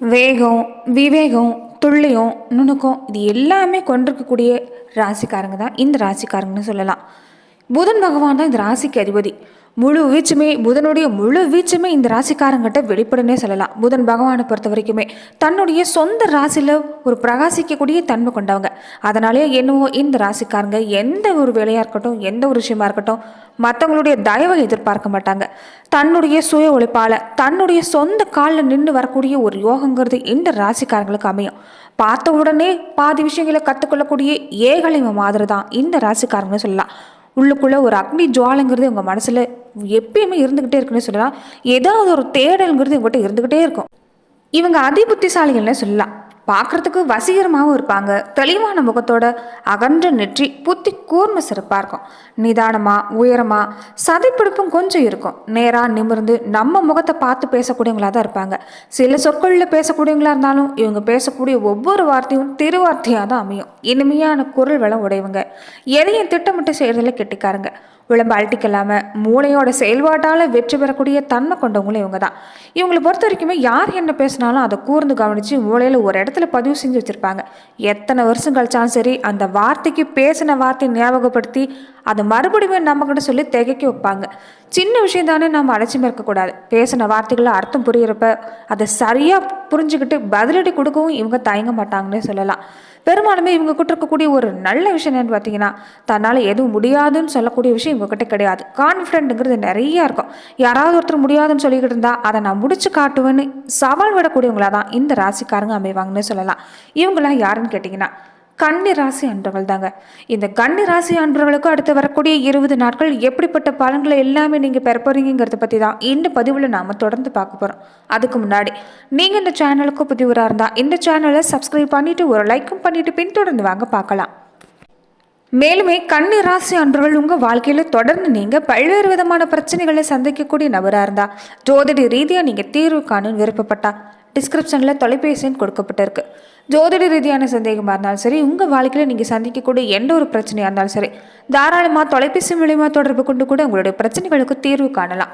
வேகம் விவேகம் துல்லியம் நுணுக்கம் இது எல்லாமே கொண்டிருக்கக்கூடிய ராசிக்காரங்க தான். இந்த ராசிக்காரங்கன்னு சொல்லலாம். புதன் பகவான் தான் இந்த ராசிக்கு அதிபதி. முழு வீச்சுமே புதனுடைய முழு வீச்சுமே இந்த ராசிக்காரங்கிட்ட வெளிப்படனே சொல்லலாம். புதன் பகவானை பொறுத்த வரைக்குமே தன்னுடைய சொந்த ராசியில் ஒரு பிரகாசிக்கக்கூடிய தன்மை கொண்டவங்க. அதனாலே என்னவோ இந்த ராசிக்காரங்க எந்த ஒரு வேலையாக இருக்கட்டும் எந்த ஒரு விஷயமா இருக்கட்டும் மற்றவங்களுடைய தயவை எதிர்பார்க்க மாட்டாங்க. தன்னுடைய சுய உழைப்பால் தன்னுடைய சொந்த காலில் நின்று வரக்கூடிய ஒரு யோகங்கிறது இந்த ராசிக்காரங்களுக்கு அமையும். பார்த்த உடனே பாதி விஷயங்களை கற்றுக்கொள்ளக்கூடிய ஏகலைவ மாதிரி தான் இந்த ராசிக்காரங்கன்னு சொல்லலாம். உள்ளுக்குள்ளே ஒரு அக்னி ஜுவாலைங்கிறது உங்கள் மனசில் எப்பயுமே இருந்துக்கிட்டே இருக்குன்னு சொல்லலாம். ஏதாவது ஒரு தேடல்ங்கிறது உங்கள்கிட்ட இருந்துக்கிட்டே இருக்கும். இவங்க அதி புத்திசாலிகள்னே சொல்லலாம். பார்க்குறதுக்கு வசீகரமாகவும் இருப்பாங்க. தெளிவான முகத்தோட அகன்ற நெற்றி புத்தி கூர்ம சிறப்பாக இருக்கும். நிதானமாக உயரமாக சதைப்பிடிப்பும் கொஞ்சம் இருக்கும். நேராக நிமிர்ந்து நம்ம முகத்தை பார்த்து பேசக்கூடியவங்களாக தான் இருப்பாங்க. சில சொற்களில் பேசக்கூடியவங்களாக இருந்தாலும் இவங்க பேசக்கூடிய ஒவ்வொரு வார்த்தையும் திருவார்த்தையாக தான் அமையும். இனிமையான குரல் வளம் உடையவங்க. எதையும் திட்டமிட்டு செய்கிறதில் கெட்டிக்காருங்க. விளம்ப அழட்டிக்கலாமல் மூளையோட செயல்பாட்டால் வெற்றி பெறக்கூடிய தன்மை கொண்டவங்களும் இவங்க தான். இவங்களை பொறுத்த வரைக்குமே யார் என்ன பேசினாலும் அதை கூர்ந்து கவனித்து மூளையில் ஒரு இடத்துல பதிவு செஞ்சு வச்சுருப்பாங்க. எத்தனை வருஷம் கழிச்சாலும் சரி அந்த வார்த்தைக்கு பேசின வார்த்தையை ஞாபகப்படுத்தி அதை மறுபடியும் நம்மக்கிட்ட சொல்லி திகைக்க வைப்பாங்க. சின்ன விஷயம் தானே நம்ம அலட்சியம் இருக்கக்கூடாது. பேசின வார்த்தைகளை அர்த்தம் புரியிறப்ப அதை சரியாக புரிஞ்சுக்கிட்டு பதிலடி கொடுக்கவும் இவங்க தயங்க மாட்டாங்கன்னே சொல்லலாம். பெரும்பாலுமே இவங்க கிட்ட இருக்கக்கூடிய ஒரு நல்ல விஷயம் என்னன்னு பார்த்தீங்கன்னா தன்னால் எதுவும் முடியாதுன்னு சொல்லக்கூடிய விஷயம் இவங்ககிட்ட கிடையாது. கான்ஃபிடென்ட்டுங்கிறது நிறைய இருக்கும். யாராவது ஒருத்தர் முடியாதுன்னு சொல்லிக்கிட்டு இருந்தால் அதை நான் முடிச்சு காட்டுவேன்னு சவால் விடக்கூடியவங்களா தான் இந்த ராசிக்காரங்க அமைவாங்கன்னு சொல்லலாம். இவங்களாம் யாருன்னு கேட்டிங்கன்னா கன்னி ராசி அன்றவர்கள் தாங்க இந்த கன்னி ராசி அன்றவர்களுக்கும் அடுத்து வரக்கூடிய இருபது நாட்கள் எப்படிப்பட்ட பலன்களை எல்லாமே நீங்கள் பெற போறீங்கிறத பற்றி தான் இந்த பதிவில் நாம் தொடர்ந்து பார்க்க போகிறோம் அதுக்கு முன்னாடி நீங்கள் இந்த சேனலுக்கு புதிவராக இருந்தால் இந்த சேனலை சப்ஸ்கிரைப் பண்ணிவிட்டு ஒரு லைக்கும் பண்ணிவிட்டு பின்தொடர்ந்து வாங்க பார்க்கலாம். மேலுமே கன்னி ராசி அன்பர்கள் உங்கள் வாழ்க்கையில் தொடர்ந்து நீங்கள் பல்வேறு விதமான பிரச்சனைகளை சந்திக்கக்கூடிய நபராக இருந்தால் ஜோதிட ரீதியாக நீங்கள் தீர்வு காணும் விருப்பப்பட்டா டிஸ்கிரிப்ஷனில் தொலைபேசியும் கொடுக்கப்பட்டிருக்கு. ஜோதிட ரீதியான சந்தேகமாக இருந்தாலும் சரி உங்கள் வாழ்க்கையில் நீங்கள் சந்திக்கக்கூடிய எந்த ஒரு பிரச்சனையாக இருந்தாலும் சரி தாராளமாக தொலைபேசி மூலியமாக தொடர்பு கொண்டு கூட உங்களுடைய பிரச்சனைகளுக்கு தீர்வு காணலாம்.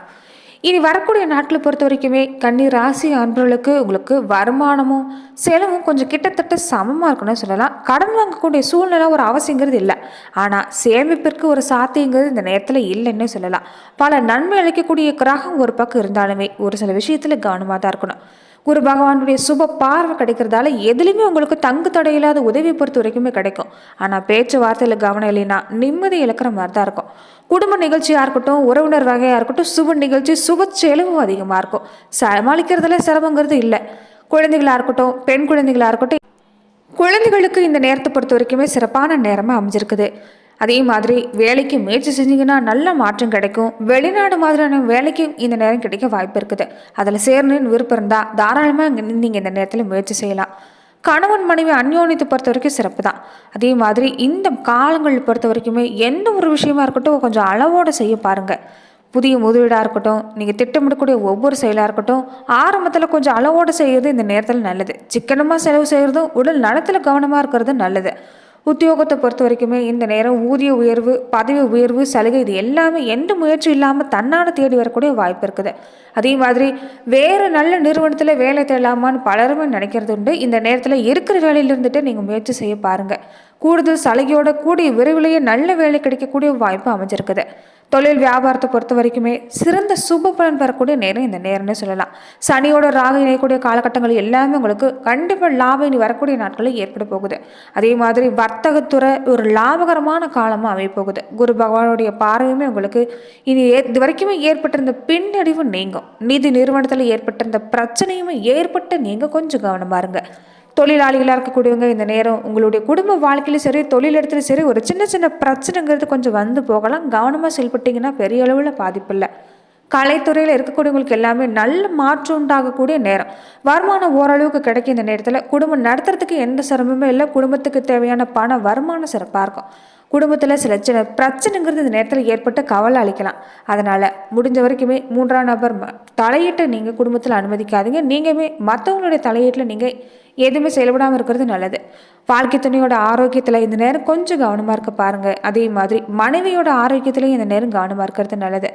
இனி வரக்கூடிய நாட்களை பொறுத்த வரைக்குமே கன்னி ராசி அன்பர்களுக்கு உங்களுக்கு வருமானமும் செலவும் கொஞ்சம் கிட்டத்தட்ட சமமாக இருக்குன்னு சொல்லலாம். கடன் வாங்கக்கூடிய சூழ்நிலை ஒரு அவசியங்கிறது இல்லை. ஆனால் சேமிப்பிற்கு ஒரு சாத்தியங்கிறது இந்த நேரத்தில் இல்லைன்னே சொல்லலாம். பல நன்மை அளிக்கக்கூடிய கிரகம் ஒரு பக்கம் இருந்தாலுமே ஒரு சில விஷயத்தில் கவனமாக தான் இருக்கணும். குரு பகவானுடைய சுப பார்வை கிடைக்கிறதால எதுலேயுமே உங்களுக்கு தங்கு தடையில்லாத உதவி பொறுத்த வரைக்குமே கிடைக்கும். ஆனால் பேச்சுவார்த்தையில் கவனம் இல்லைன்னா நிம்மதி இழக்கிற மாதிரி தான் இருக்கும். குடும்ப நிகழ்ச்சியாக இருக்கட்டும் உறவினர் வகையாக இருக்கட்டும் சுப நிகழ்ச்சி சுப செலவும் அதிகமாக இருக்கும். சமாளிக்கிறதுல சிரமங்கிறது இல்லை. குழந்தைகளாக இருக்கட்டும் பெண் குழந்தைகளாக இருக்கட்டும் குழந்தைகளுக்கு இந்த நேரத்தை பொறுத்த வரைக்குமே சிறப்பான நேரமாக அமைஞ்சிருக்குது. அதே மாதிரி வேலைக்கு முயற்சி செஞ்சீங்கன்னா நல்ல மாற்றம் கிடைக்கும். வெளிநாடு மாதிரியான வேலைக்கு இந்த நேரம் கிடைக்க வாய்ப்பு இருக்குது. அதில் சேர்ணுன்னு விருப்பம் இருந்தால் தாராளமாக நீங்கள் இந்த நேரத்தில் முயற்சி செய்யலாம். கணவன் மனைவி அந்யோன்யத்தை பொறுத்த வரைக்கும் சிறப்பு தான். அதே மாதிரி இந்த காலங்கள் பொறுத்த வரைக்குமே எந்த ஒரு விஷயமா இருக்கட்டும் கொஞ்சம் அளவோடு செய்ய பாருங்கள் புதிய முதலீடாக இருக்கட்டும் நீங்கள் திட்டமிடக்கூடிய ஒவ்வொரு செயலாக இருக்கட்டும் ஆரம்பத்தில் கொஞ்சம் அளவோடு செய்கிறது இந்த நேரத்தில் நல்லது. சிக்கனமாக செலவு செய்கிறதும் உடல் நலத்தில் கவனமாக இருக்கிறது நல்லது. உத்தியோகத்தை பொறுத்த வரைக்குமே இந்த நேரம் ஊதிய உயர்வு பதவி உயர்வு சலுகை இது எல்லாமே எந்த முயற்சி இல்லாமல் தன்னால் தேடி வரக்கூடிய வாய்ப்பு இருக்குது. அதே மாதிரி வேறு நல்ல நிறுவனத்தில் வேலை தேடலாமான்னு பலருமே நினைக்கிறது உண்டு. இந்த நேரத்தில் இருக்கிற வேலையில் இருந்துட்டு நீங்கள் முயற்சி செய்ய பாருங்கள் கூடுதல் சலுகையோட கூடிய விரைவிலேயே நல்ல வேலை கிடைக்கக்கூடிய வாய்ப்பு அமைஞ்சிருக்குது. தொழில் வியாபாரத்தை பொறுத்த வரைக்குமே சிறந்த சுப பலன் பெறக்கூடிய நேரம் இந்த நேரம்னு சொல்லலாம். சனியோட ராக இணையக்கூடிய காலகட்டங்கள் எல்லாமே உங்களுக்கு கண்டிப்பாக லாபம் இனி வரக்கூடிய நாட்களில் ஏற்பட போகுது. அதே மாதிரி வர்த்தகத்துறை ஒரு லாபகரமான காலமாக அமைய போகுது குரு பகவானுடைய பார்வையுமே உங்களுக்கு இனி ஏ இது வரைக்குமே ஏற்பட்டிருந்த பின்னடைவு நீங்கும். நிதி நிறுவனத்தில் ஏற்பட்டிருந்த பிரச்சனையுமே ஏற்பட்டு நீங்கள் கொஞ்சம் கவனமாக இருங்க. தொழிலாளிகளாக இருக்கக்கூடியவங்க இந்த நேரம் உங்களுடைய குடும்ப வாழ்க்கையிலும் சரி தொழில் சரி ஒரு சின்ன சின்ன பிரச்சனைங்கிறது கொஞ்சம் வந்து போகலாம். கவனமாக செயல்பட்டீங்கன்னா பெரிய அளவில் பாதிப்பு இல்லை. கலைத்துறையில் இருக்கக்கூடியவங்களுக்கு எல்லாமே நல்ல மாற்றம் உண்டாகக்கூடிய நேரம். வருமானம் ஓரளவுக்கு கிடைக்கும் இந்த நேரத்தில். குடும்பம் நடத்துறதுக்கு எந்த சிரமமும் இல்லை. குடும்பத்துக்கு தேவையான பண வருமானம் சிறப்பாக இருக்கும். குடும்பத்தில் சில சில பிரச்சனைங்கிறது இந்த நேரத்தில் ஏற்பட்டு கவலை அளிக்கலாம். அதனால் முடிஞ்ச வரைக்குமே மூன்றாம் நபர் தலையீட்டை நீங்கள் குடும்பத்தில் அனுமதிக்காதீங்க. நீங்களுமே மற்றவங்களுடைய தலையீட்டில் நீங்கள் எதுவுமே செயல்படாமல் இருக்கிறது நல்லது. வாழ்க்கை துணையோட ஆரோக்கியத்தில் இந்த நேரம் கொஞ்சம் கவனமாக இருக்க பாருங்கள் அதே மாதிரி மனைவியோட ஆரோக்கியத்துலையும் இந்த நேரம் கவனமாக இருக்கிறது நல்லது.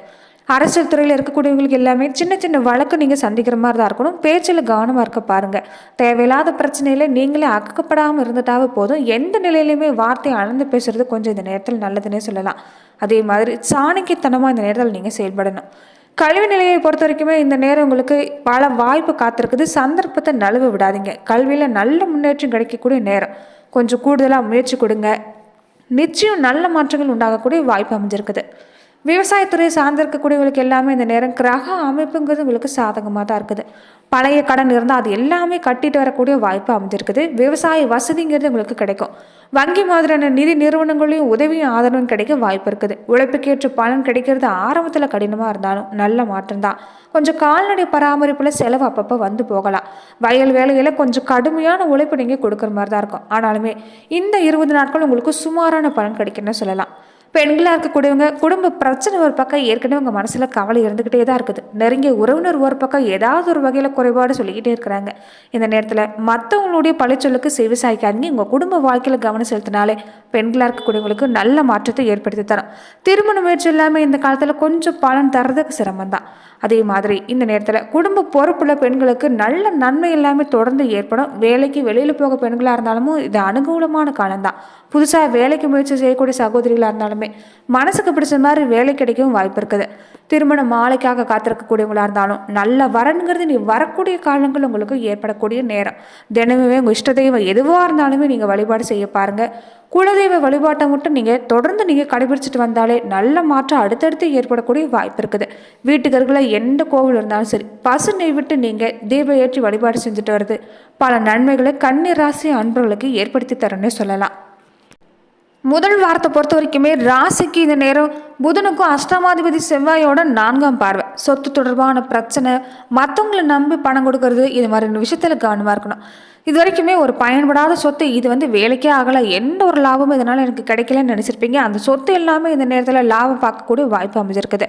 அரசியல் துறையில் இருக்கக்கூடியவங்களுக்கு எல்லாமே சின்ன சின்ன வழக்கு நீங்கள் சந்திக்கிற மாதிரி தான் இருக்கணும். பேச்சில் கவனமாக இருக்க பாருங்கள் தேவையில்லாத பிரச்சனையில் நீங்களே அக்கப்படாமல் இருந்துட்டாவே போதும். எந்த நிலையிலையுமே வார்த்தையை அளந்து பேசுறது கொஞ்சம் இந்த நேரத்தில் நல்லதுன்னே சொல்லலாம். அதே மாதிரி சாணக்கியத்தனமாக இந்த நேரத்தில் நீங்கள் செயல்படணும். கல்வி நிலையை பொறுத்த வரைக்குமே இந்த நேரம் உங்களுக்கு பல வாய்ப்பு காத்திருக்குது. சந்தர்ப்பத்தை நழுவ விடாதீங்க. கல்வியில் நல்ல முன்னேற்றம் கிடைக்கக்கூடிய நேரம். கொஞ்சம் கூடுதலாக முயற்சி கொடுங்க. நிச்சயம் நல்ல மாற்றங்கள் உண்டாகக்கூடிய வாய்ப்பு அமைஞ்சிருக்குது. விவசாயத்துறையை சார்ந்திருக்கக்கூடியவங்களுக்கு எல்லாமே இந்த நேரம் கிரக அமைப்புங்கிறது உங்களுக்கு சாதகமாக தான் இருக்குது. பழைய கடன் இருந்தால் அது எல்லாமே கட்டிட்டு வரக்கூடிய வாய்ப்பு அமைஞ்சிருக்குது. விவசாய வசதிங்கிறது உங்களுக்கு கிடைக்கும். வங்கி மாதிரியான நிதி நிறுவனங்களையும் உதவியும் ஆதரவும் கிடைக்க வாய்ப்பு இருக்குது. உழைப்புக்கேற்ற பலன் கிடைக்கிறது ஆரம்பத்தில் கடினமாக இருந்தாலும் நல்ல மாற்றம் தான். கொஞ்சம் கால்நடை பராமரிப்பில் செலவு அப்பப்போ வந்து போகலாம். வயல் வேலையில் கொஞ்சம் கடுமையான உழைப்பு நீங்கள் கொடுக்குற மாதிரி தான் இருக்கும். ஆனாலுமே இந்த இருபது நாட்கள் உங்களுக்கு சுமாரான பலன் கிடைக்குன்னு சொல்லலாம். பெண்களாக இருக்கக்கூடியவங்க குடும்ப பிரச்சனை ஒரு பக்கம் ஏற்கனவே உங்கள் மனசில் கவலை இருந்துக்கிட்டே தான் இருக்குது. நெருங்கிய உறவினர் ஒரு பக்கம் ஏதாவது ஒரு வகையில் குறைபாடு சொல்லிக்கிட்டே இருக்கிறாங்க. இந்த நேரத்தில் மற்றவங்களுடைய பழிச்சொல்லுக்கு செவி சாய்க்காதீங்க. உங்கள் குடும்ப வாழ்க்கையில் கவனம் செலுத்தினாலே பெண்களாக இருக்கக்கூடியவங்களுக்கு நல்ல மாற்றத்தை ஏற்படுத்தி தரும். திருமண முயற்சி இல்லாமல் இந்த காலத்தில் கொஞ்சம் பலன் தர்றதுக்கு சிரமம் தான் அதே மாதிரி இந்த நேரத்தில் குடும்ப பொறுப்புள்ள பெண்களுக்கு நல்ல நன்மை எல்லாமே தொடர்ந்து ஏற்படும். வேலைக்கு வெளியில் போக பெண்களாக இருந்தாலும் இது அனுகூலமான காலம்தான். புதுசாக வேலைக்கு முயற்சி செய்யக்கூடிய சகோதரிகளாக இருந்தாலுமே மனசுக்கு பிடிச்ச மாதிரி வேலை கிடைக்கவும் வாய்ப்பு இருக்குது. திருமண மாலைக்காக காத்திருக்கக்கூடியவங்களாக இருந்தாலும் நல்ல வரன்கிறது நீ வரக்கூடிய காலங்கள் உங்களுக்கு ஏற்படக்கூடிய நேரம். தினமுமே உங்கள் இஷ்ட தெய்வம் எதுவாக இருந்தாலுமே நீங்கள் வழிபாடு செய்ய பாருங்கள் குலதெய்வ வழிபாட்டை மட்டும் நீங்கள் தொடர்ந்து நீங்கள் கடைபிடிச்சிட்டு வந்தாலே நல்ல மாற்றம் அடுத்தடுத்து ஏற்படக்கூடிய வாய்ப்பு இருக்குது. வீட்டுக்கருகில் எந்த கோவில் இருந்தாலும் சரி பசு நெய் விட்டு நீங்கள் தீப ஏற்றி வழிபாடு செஞ்சுட்டு வருது பல நன்மைகளை கண்ணீர் ராசி அன்பர்களுக்கு ஏற்படுத்தி தரேன்னு சொல்லலாம். முதல் வாரத்தை பொறுத்த வரைக்குமே ராசிக்கு இந்த நேரம் புதனுக்கும் அஷ்டமாதிபதி செவ்வாயோட நான்காம் பார்வை. சொத்து தொடர்பான பிரச்சனை மற்றவங்களை நம்பி பணம் கொடுக்கறது இது மாதிரி விஷயத்தில் கவனமாக இருக்கணும். இது வரைக்குமே ஒரு பயன்படாத சொத்து. இது வந்து வேலைக்கே ஆகலை. எந்த ஒரு லாபமும் இதனால் எனக்கு கிடைக்கலன்னு நினச்சிருப்பீங்க. அந்த சொத்து எல்லாமே இந்த நேரத்தில் லாபம் பார்க்கக்கூடிய வாய்ப்பு அமைஞ்சிருக்குது.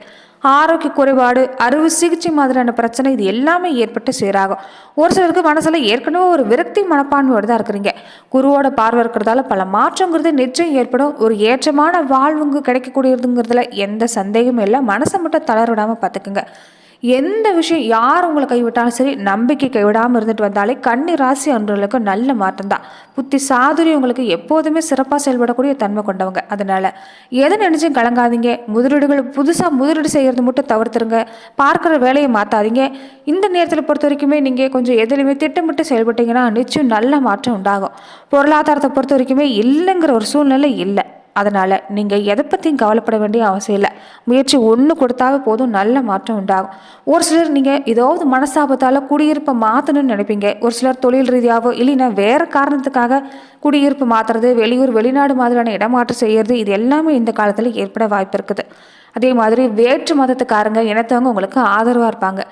ஆரோக்கிய குறைபாடு அறுவை சிகிச்சை மாதிரியான பிரச்சனை இது எல்லாமே ஏற்பட்டு சீராகும். ஒரு சிலருக்கு மனசில் ஏற்கனவே ஒரு விரக்தி மனப்பான்மையோடு தான் இருக்கிறீங்க. குருவோட பார்வை இருக்கிறதால பல மாற்றங்கிறது நிச்சயம் ஏற்படும். ஒரு ஏற்றமான வாழ்வுங்க கிடைக்கக்கூடியதுங்கிறதுல எந்த சந்தேகமும் இல்லை. மனசை மட்டும் தளர்விடாமல் பார்த்துக்குங்க. எந்த விஷயம் யார் உங்களை கைவிட்டாலும் சரி நம்பிக்கை கைவிடாமல் இருந்துட்டு வந்தாலே கன்னி ராசி அன்றர்களுக்கு நல்ல மாற்றம் தான் புத்தி சாதுரி உங்களுக்கு எப்போதுமே சிறப்பாக செயல்படக்கூடிய தன்மை கொண்டவங்க. அதனால எதை நினைச்சும் கலங்காதீங்க. முதலீடுகள் புதுசாக முதலீடு செய்கிறது மட்டும் தவிர்த்துருங்க. பார்க்குற வேலையை மாற்றாதீங்க இந்த நேரத்தில் பொறுத்த வரைக்குமே நீங்கள் கொஞ்சம் எதுலையுமே திட்டமிட்டு செயல்பட்டீங்கன்னா நிச்சயம் நல்ல மாற்றம் உண்டாகும். பொருளாதாரத்தை பொறுத்த வரைக்குமே இல்லைங்கிற ஒரு சூழ்நிலை இல்லை. அதனால் நீங்கள் எதை பற்றியும் கவலைப்பட வேண்டிய அவசியம் இல்லை. முயற்சி ஒன்று கொடுத்தாவே போதும் நல்ல மாற்றம் உண்டாகும். ஒரு சிலர் நீங்கள் ஏதாவது மனசாபத்தால் குடியிருப்பை மாற்றணும்னு நினைப்பீங்க. ஒரு சிலர் தொழில் ரீதியாகவோ இல்லைன்னா வேறு காரணத்துக்காக குடியிருப்பு மாற்றுறது வெளியூர் வெளிநாடு மாதிரியான இடமாற்றம் செய்கிறது இது எல்லாமே இந்த காலத்தில் ஏற்பட வாய்ப்பு இருக்குது. அதே மாதிரி வேற்று மதத்துக்காரங்க இனத்தவங்க உங்களுக்கு ஆதரவாக இருப்பாங்க.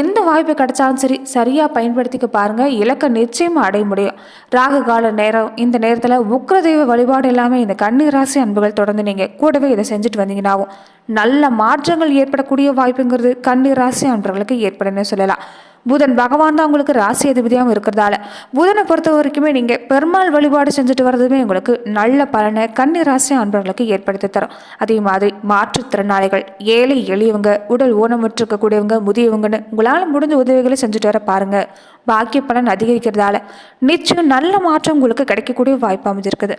எந்த வாய்ப்பு கிடைச்சாலும் சரி சரியாக பயன்படுத்திக்க பாருங்கள் இலக்கை நிச்சயமாக அடைய முடியும். ராகு கால நேரம் இந்த நேரத்தில் உக்ரதெய்வ வழிபாடு எல்லாமே இந்த கண்ணீர் ராசி அன்புகள் தொடர்ந்து நீங்கள் கூடவே இதை செஞ்சுட்டு வந்தீங்கன்னாவும் நல்ல மாற்றங்கள் ஏற்படக்கூடிய வாய்ப்புங்கிறது கண்ணீர் ராசி அன்பர்களுக்கு ஏற்படுன்னு சொல்லலாம். புதன் பகவான் தான் உங்களுக்கு ராசி அதிபதியாகவும் இருக்கிறதால. புதனை பொறுத்த வரைக்குமே நீங்கள் பெருமாள் வழிபாடு செஞ்சுட்டு வர்றதுமே உங்களுக்கு நல்ல பலனை கன்னி ராசி அன்பர்களுக்கு ஏற்படுத்தி தரும். அதே மாதிரி மாற்றுத்திறனாளிகள் ஏழை எளியவங்க உடல் ஊனமுற்றிருக்கக்கூடியவங்க முதியவங்கன்னு உங்களால் முடிஞ்ச உதவிகளை செஞ்சுட்டு வர பாருங்கள் பாக்கிய பலன் அதிகரிக்கிறதால நிச்சயம் நல்ல மாற்றம் உங்களுக்கு கிடைக்கக்கூடிய வாய்ப்பு அமைஞ்சிருக்குது.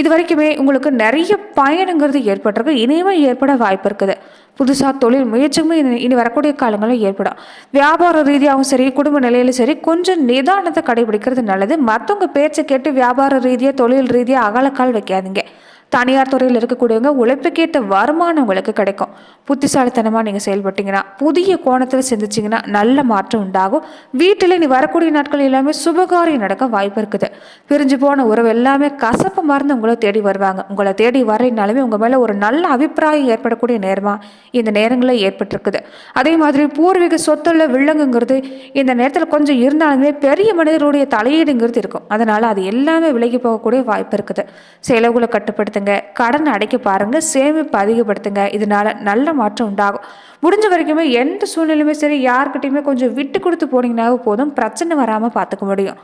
இது வரைக்குமே உங்களுக்கு நிறைய பயணங்கிறது ஏற்பட்டிருக்கு. இனிமே ஏற்பட வாய்ப்பு இருக்குது. புதுசாக தொழில் முயற்சியுமே இனி இனி வரக்கூடிய காலங்களில் ஏற்படும். வியாபார ரீதியாகவும் சரி குடும்ப நிலையிலும் சரி கொஞ்சம் நிதானத்தை கடைபிடிக்கிறது நல்லது. மற்றவங்க பேச்சை கேட்டு வியாபார ரீதியாக தொழில் ரீதியாக அகலக்கால் வைக்காதீங்க. தனியார் துறையில் இருக்கக்கூடியவங்க உழைப்புக்கேற்ற வருமானம் உங்களுக்கு கிடைக்கும். புத்திசாலித்தனமாக நீங்கள் செயல்பட்டீங்கன்னா புதிய கோணத்தில் சிந்திச்சிங்கன்னா நல்ல மாற்றம் உண்டாகும். வீட்டில் நீ வரக்கூடிய நாட்கள் எல்லாமே சுபகாரியம் நடக்க வாய்ப்பு இருக்குது. பிரிஞ்சு போன உறவு எல்லாமே கசப்பு மறந்து உங்களை தேடி வருவாங்க. உங்களை தேடி வரலைனாலுமே உங்கள் மேலே ஒரு நல்ல அபிப்பிராயம் ஏற்படக்கூடிய நேரமாக இந்த நேரங்களில் ஏற்பட்டிருக்குது. அதே மாதிரி பூர்வீக சொத்துல வில்லங்குங்கிறது இந்த நேரத்தில் கொஞ்சம் இருந்தாலுமே பெரிய மனிதருடைய தலையீடுங்கிறது இருக்கும். அதனால் அது எல்லாமே விலகி போகக்கூடிய வாய்ப்பு இருக்குது. செலவுகளை கட்டுப்படுத்த பயன்படுத்துங்க. கடன் அடைக்க பாருங்க. சேமிப்பு அதிகப்படுத்துங்க. இதனால நல்ல மாற்றம் உண்டாகும். முடிஞ்ச வரைக்குமே எந்த சூழ்நிலையுமே சரி யார்கிட்டயுமே கொஞ்சம் விட்டு கொடுத்து போனீங்கன்னாவே போதும். பிரச்சனை வராமல் பார்த்துக்க முடியும்.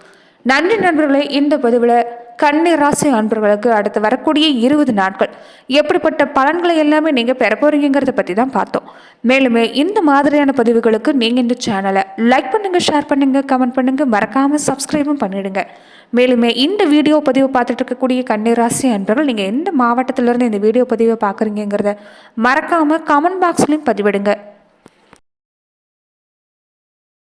நன்றி நண்பர்களே இந்த பதிவில் கண்ணீர் ராசி அன்பர்களுக்கு அடுத்து வரக்கூடிய இருபது நாட்கள். எப்படிப்பட்ட பலன்களை எல்லாமே நீங்கள் பெற போறீங்கிறத பற்றி தான் பார்த்தோம். மேலுமே இந்த மாதிரியான பதிவுகளுக்கு நீங்கள் இந்த சேனலை லைக் பண்ணுங்கள் ஷேர் பண்ணுங்கள் கமெண்ட் பண்ணுங்கள் மறக்காமல் சப்ஸ்கிரைபும் பண்ணிடுங்க. மேலுமே இந்த வீடியோ பதிவு பார்த்துட்டு இருக்கக்கூடிய கண்ணீர் ராசி அன்பர்கள் நீங்கள் எந்த மாவட்டத்திலேருந்து இந்த வீடியோ பதிவை பார்க்குறீங்கிறத மறக்காமல் கமெண்ட் பாக்ஸ்லையும் பதிவிடுங்க.